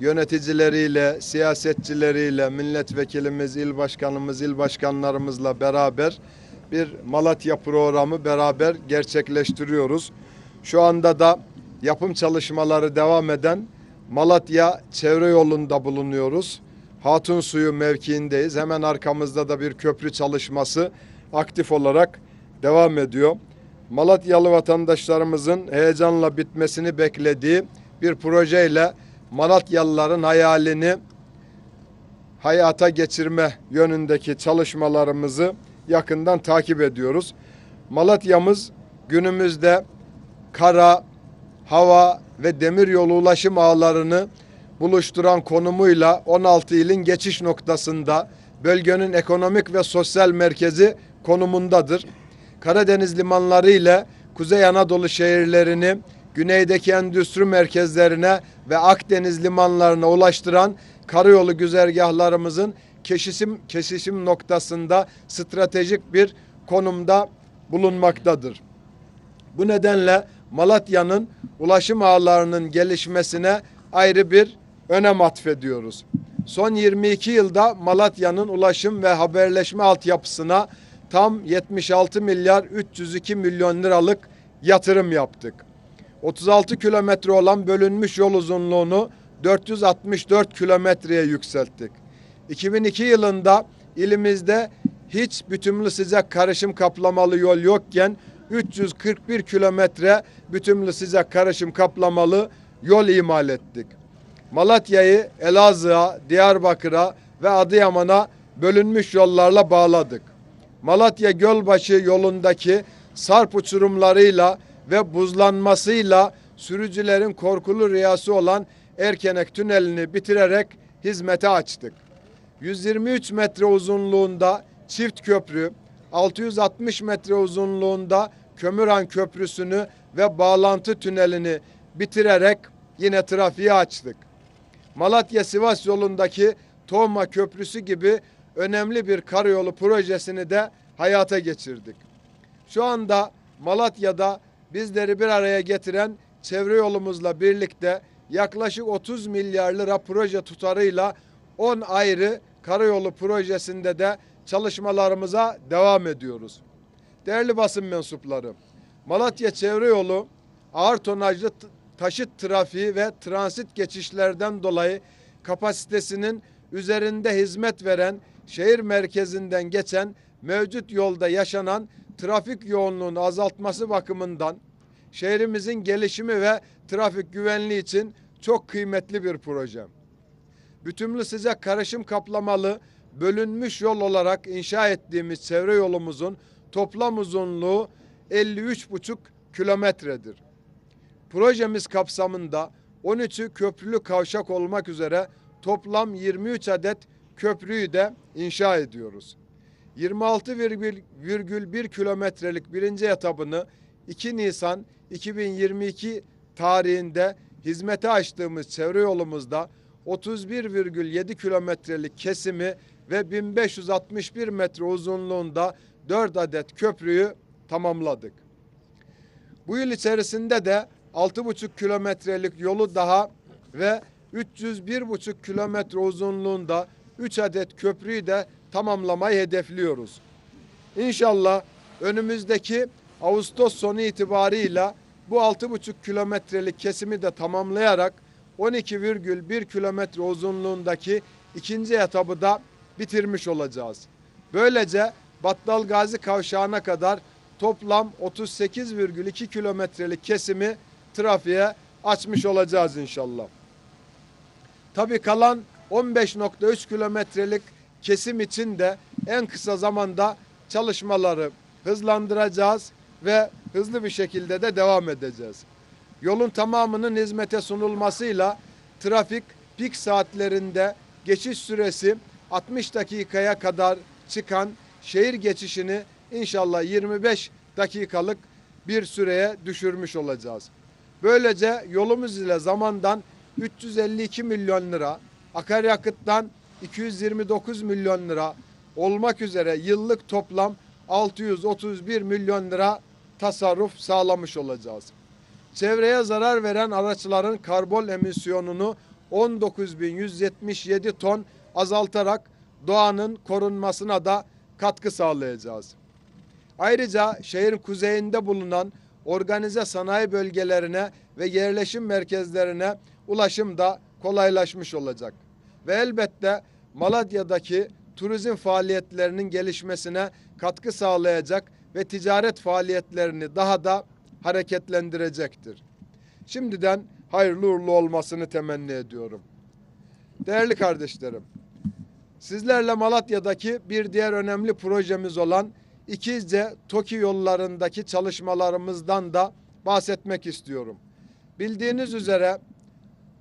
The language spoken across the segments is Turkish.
yöneticileriyle, siyasetçileriyle, milletvekilimiz, il başkanımız, il başkanlarımızla beraber bir Malatya programı beraber gerçekleştiriyoruz. Şu anda da yapım çalışmaları devam eden Malatya çevre yolunda bulunuyoruz. Hatun Suyu mevkiindeyiz. Hemen arkamızda da bir köprü çalışması aktif olarak devam ediyor. Malatyalı vatandaşlarımızın heyecanla bitmesini beklediği bir projeyle Malatyalıların hayalini hayata geçirme yönündeki çalışmalarımızı yakından takip ediyoruz. Malatya'mız günümüzde kara, hava ve demir yolu ulaşım ağlarını buluşturan konumuyla 16 ilin geçiş noktasında bölgenin ekonomik ve sosyal merkezi konumundadır. Karadeniz limanları ile Kuzey Anadolu şehirlerini güneydeki endüstri merkezlerine ve Akdeniz limanlarına ulaştıran karayolu güzergahlarımızın kesişim, kesişim noktasında stratejik bir konumda bulunmaktadır. Bu nedenle Malatya'nın ulaşım ağlarının gelişmesine ayrı bir önem atfediyoruz. Son 22 yılda Malatya'nın ulaşım ve haberleşme altyapısına tam 76 milyar 302 milyon liralık yatırım yaptık. 36 kilometre olan bölünmüş yol uzunluğunu 464 kilometreye yükselttik. 2002 yılında ilimizde hiç bütünlü sıcak karışım kaplamalı yol yokken 341 kilometre bütünlü sıcak karışım kaplamalı yol imal ettik. Malatya'yı Elazığ'a, Diyarbakır'a ve Adıyaman'a bölünmüş yollarla bağladık. Malatya Gölbaşı yolundaki sarp uçurumlarıyla ve buzlanmasıyla sürücülerin korkulu rüyası olan Erkenek Tüneli'ni bitirerek hizmete açtık. 123 metre uzunluğunda çift köprü, 660 metre uzunluğunda Kömüran Köprüsü'nü ve bağlantı tünelini bitirerek yine trafiği açtık. Malatya-Sivas yolundaki Tohma Köprüsü gibi önemli bir karayolu projesini de hayata geçirdik. Şu anda Malatya'da bizleri bir araya getiren çevre yolumuzla birlikte yaklaşık 30 milyar lira proje tutarıyla 10 ayrı karayolu projesinde de çalışmalarımıza devam ediyoruz. Değerli basın mensupları, Malatya Çevre Yolu ağır tonajlı taşıt trafiği ve transit geçişlerden dolayı kapasitesinin üzerinde hizmet veren şehir merkezinden geçen mevcut yolda yaşanan trafik yoğunluğunu azaltması bakımından şehrimizin gelişimi ve trafik güvenliği için çok kıymetli bir proje. Bütünlü sıcak karışım kaplamalı bölünmüş yol olarak inşa ettiğimiz çevre yolumuzun toplam uzunluğu 53,5 kilometredir. Projemiz kapsamında 13'ü köprülü kavşak olmak üzere toplam 23 adet köprüyü de inşa ediyoruz. 26,1 kilometrelik birinci etabını 2 Nisan 2022 tarihinde hizmete açtığımız çevre yolumuzda 31,7 kilometrelik kesimi ve 1561 metre uzunluğunda 4 adet köprüyü tamamladık. Bu yıl içerisinde de 6,5 kilometrelik yolu daha ve 301,5 kilometre uzunluğunda 3 adet köprüyü de tamamlamayı hedefliyoruz. İnşallah önümüzdeki Ağustos sonu itibarıyla bu 6,5 kilometrelik kesimi de tamamlayarak 12,1 kilometre uzunluğundaki ikinci etabı da bitirmiş olacağız. Böylece Battal Gazi Kavşağı'na kadar toplam 38,2 kilometrelik kesimi trafiğe açmış olacağız inşallah. Tabii kalan 15.3 kilometrelik kesim için de en kısa zamanda çalışmaları hızlandıracağız ve hızlı bir şekilde de devam edeceğiz. Yolun tamamının hizmete sunulmasıyla trafik pik saatlerinde geçiş süresi 60 dakikaya kadar çıkan şehir geçişini inşallah 25 dakikalık bir süreye düşürmüş olacağız. Böylece yolumuz ile zamandan 352 milyon lira, akaryakıttan 229 milyon lira olmak üzere yıllık toplam 631 milyon lira tasarruf sağlamış olacağız. Çevreye zarar veren araçların karbon emisyonunu 19.177 ton azaltarak doğanın korunmasına da katkı sağlayacağız. Ayrıca şehrin kuzeyinde bulunan organize sanayi bölgelerine ve yerleşim merkezlerine ulaşım da kolaylaşmış olacak. Ve elbette Malatya'daki turizm faaliyetlerinin gelişmesine katkı sağlayacak ve ticaret faaliyetlerini daha da hareketlendirecektir. Şimdiden hayırlı uğurlu olmasını temenni ediyorum. Değerli kardeşlerim, sizlerle Malatya'daki bir diğer önemli projemiz olan İkizce TOKİ yollarındaki çalışmalarımızdan da bahsetmek istiyorum. Bildiğiniz üzere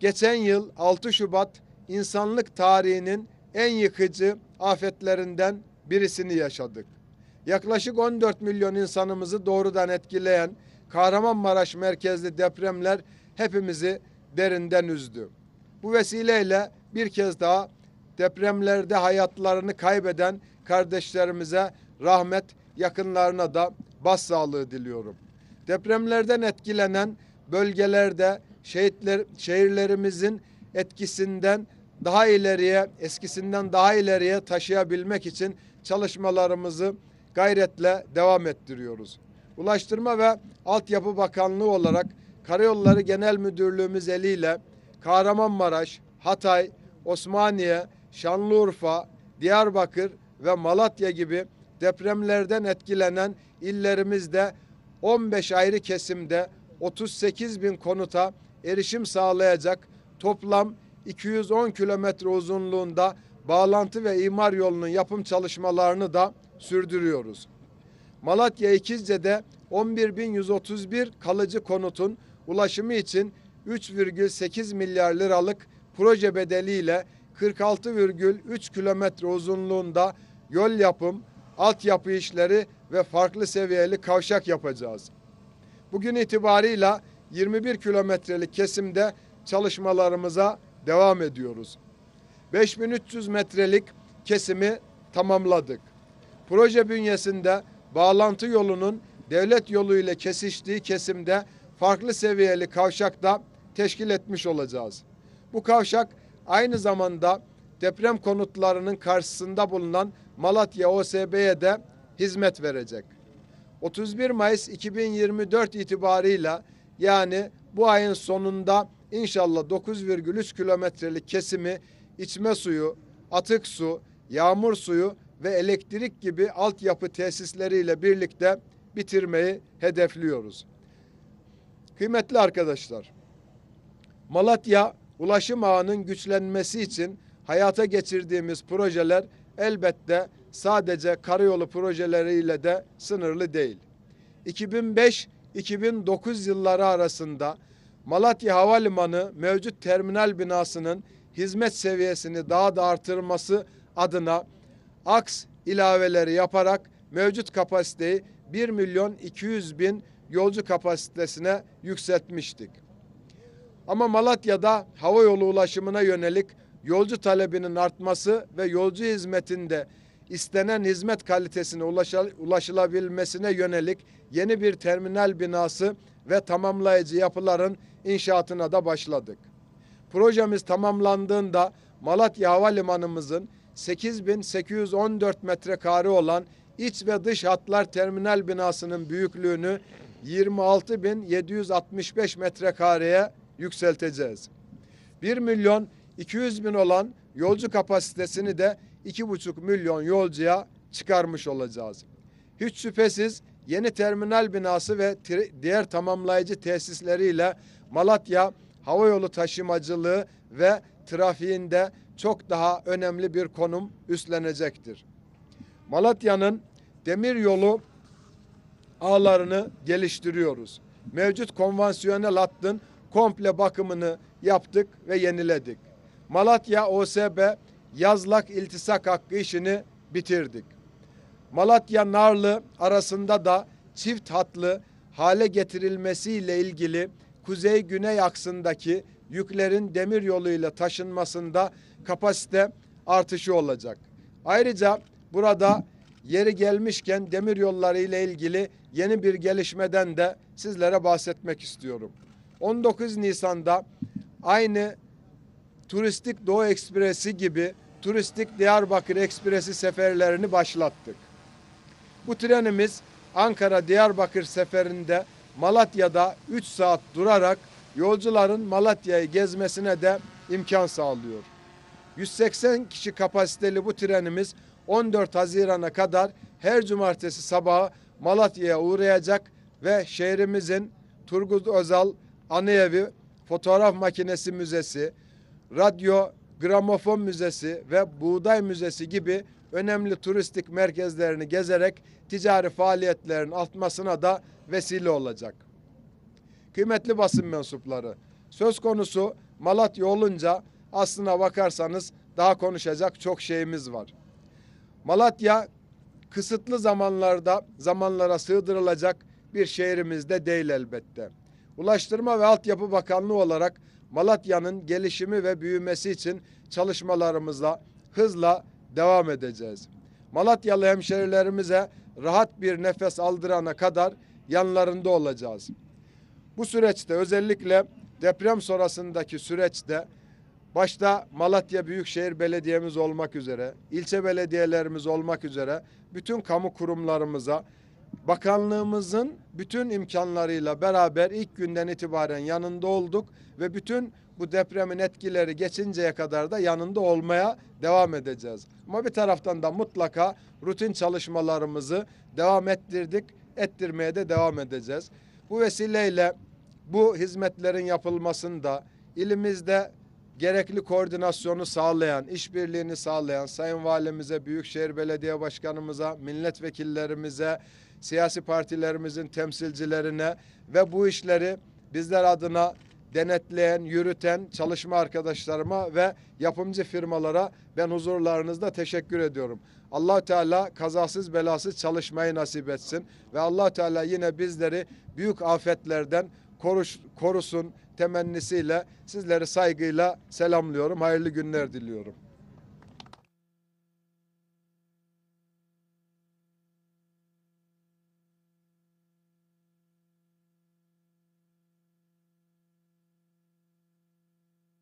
geçen yıl 6 Şubat insanlık tarihinin en yıkıcı afetlerinden birisini yaşadık. Yaklaşık 14 milyon insanımızı doğrudan etkileyen Kahramanmaraş merkezli depremler hepimizi derinden üzdü. Bu vesileyle bir kez daha depremlerde hayatlarını kaybeden kardeşlerimize rahmet, yakınlarına da başsağlığı diliyorum. Depremlerden etkilenen bölgelerde şehitler, şehirlerimizin etkisinden daha ileriye, eskisinden daha ileriye taşıyabilmek için çalışmalarımızı gayretle devam ettiriyoruz. Ulaştırma ve Altyapı Bakanlığı olarak Karayolları Genel Müdürlüğümüz eliyle Kahramanmaraş, Hatay, Osmaniye, Şanlıurfa, Diyarbakır ve Malatya gibi depremlerden etkilenen illerimizde 15 ayrı kesimde 38 bin konuta erişim sağlayacak toplam 210 kilometre uzunluğunda bağlantı ve imar yolunun yapım çalışmalarını da sürdürüyoruz. Malatya İkizce'de 11.131 kalıcı konutun ulaşımı için 3,8 milyar liralık proje bedeliyle 46,3 kilometre uzunluğunda yol yapım, altyapı işleri ve farklı seviyeli kavşak yapacağız. Bugün itibarıyla 21 kilometrelik kesimde çalışmalarımıza devam ediyoruz. 5300 metrelik kesimi tamamladık. Proje bünyesinde bağlantı yolunun devlet yolu ile kesiştiği kesimde farklı seviyeli kavşakta teşkil etmiş olacağız. Bu kavşak aynı zamanda deprem konutlarının karşısında bulunan Malatya OSB'ye de hizmet verecek. 31 Mayıs 2024 itibarıyla yani bu ayın sonunda inşallah 9,3 kilometrelik kesimi içme suyu, atık su, yağmur suyu ve elektrik gibi altyapı tesisleriyle birlikte bitirmeyi hedefliyoruz. Kıymetli arkadaşlar, Malatya ulaşım ağının güçlenmesi için hayata geçirdiğimiz projeler elbette sadece karayolu projeleriyle de sınırlı değil. 2005-2009 yılları arasında Malatya Havalimanı mevcut terminal binasının hizmet seviyesini daha da artırması adına aks ilaveleri yaparak mevcut kapasiteyi 1 milyon 200 bin yolcu kapasitesine yükseltmiştik. Ama Malatya'da hava yolu ulaşımına yönelik yolcu talebinin artması ve yolcu hizmetinde istenen hizmet kalitesine ulaşılabilmesine yönelik yeni bir terminal binası ve tamamlayıcı yapıların inşaatına da başladık. Projemiz tamamlandığında Malatya Havalimanımızın 8814 metrekare olan iç ve dış hatlar terminal binasının büyüklüğünü 26765 metrekareye yükselteceğiz. 1 milyon 200 bin olan yolcu kapasitesini de 2,5 milyon yolcuya çıkarmış olacağız. Hiç şüphesiz yeni terminal binası ve diğer tamamlayıcı tesisleriyle Malatya havayolu taşımacılığı ve trafiğinde çok daha önemli bir konum üstlenecektir. Malatya'nın demir yolu ağlarını geliştiriyoruz. Mevcut konvansiyonel hattın komple bakımını yaptık ve yeniledik. Malatya OSB yazlak iltisak hakkı işini bitirdik. Malatya Narlı arasında da çift hatlı hale getirilmesiyle ilgili kuzey-güney aksındaki yüklerin demir yoluyla taşınmasında kapasite artışı olacak. Ayrıca burada yeri gelmişken demir yolları ile ilgili yeni bir gelişmeden de sizlere bahsetmek istiyorum. 19 Nisan'da aynı Turistik Doğu Ekspresi gibi Turistik Diyarbakır Ekspresi seferlerini başlattık. Bu trenimiz Ankara-Diyarbakır seferinde Malatya'da 3 saat durarak yolcuların Malatya'yı gezmesine de imkan sağlıyor. 180 kişi kapasiteli bu trenimiz 14 Haziran'a kadar her cumartesi sabahı Malatya'ya uğrayacak ve şehrimizin Turgut Özal Anıevi, Fotoğraf Makinesi Müzesi, Radyo Gramofon Müzesi ve Buğday Müzesi gibi önemli turistik merkezlerini gezerek ticari faaliyetlerin artmasına da vesile olacak. Kıymetli basın mensupları, söz konusu Malatya olunca aslına bakarsanız daha konuşacak çok şeyimiz var. Malatya kısıtlı zamanlarda zamanlara sığdırılacak bir şehrimizde değil elbette. Ulaştırma ve Altyapı Bakanlığı olarak Malatya'nın gelişimi ve büyümesi için çalışmalarımızla hızla devam edeceğiz. Malatyalı hemşerilerimize rahat bir nefes aldırana kadar yanlarında olacağız. Bu süreçte özellikle deprem sonrasındaki süreçte başta Malatya Büyükşehir Belediye'miz olmak üzere, ilçe belediyelerimiz olmak üzere bütün kamu kurumlarımıza bakanlığımızın bütün imkanlarıyla beraber ilk günden itibaren yanında olduk ve bütün bu depremin etkileri geçinceye kadar da yanında olmaya devam edeceğiz. Ama bir taraftan da mutlaka rutin çalışmalarımızı devam ettirdik, ettirmeye de devam edeceğiz. Bu vesileyle bu hizmetlerin yapılmasında ilimizde gerekli koordinasyonu sağlayan, işbirliğini sağlayan Sayın Valimize, Büyükşehir Belediye Başkanımıza, milletvekillerimize, siyasi partilerimizin temsilcilerine ve bu işleri bizler adına denetleyen, yürüten çalışma arkadaşlarıma ve yapımcı firmalara ben huzurlarınızda teşekkür ediyorum. Allah Teala kazasız belasız çalışmayı nasip etsin ve Allah Teala yine bizleri büyük afetlerden koruş, korusun temennisiyle sizleri saygıyla selamlıyorum. Hayırlı günler diliyorum.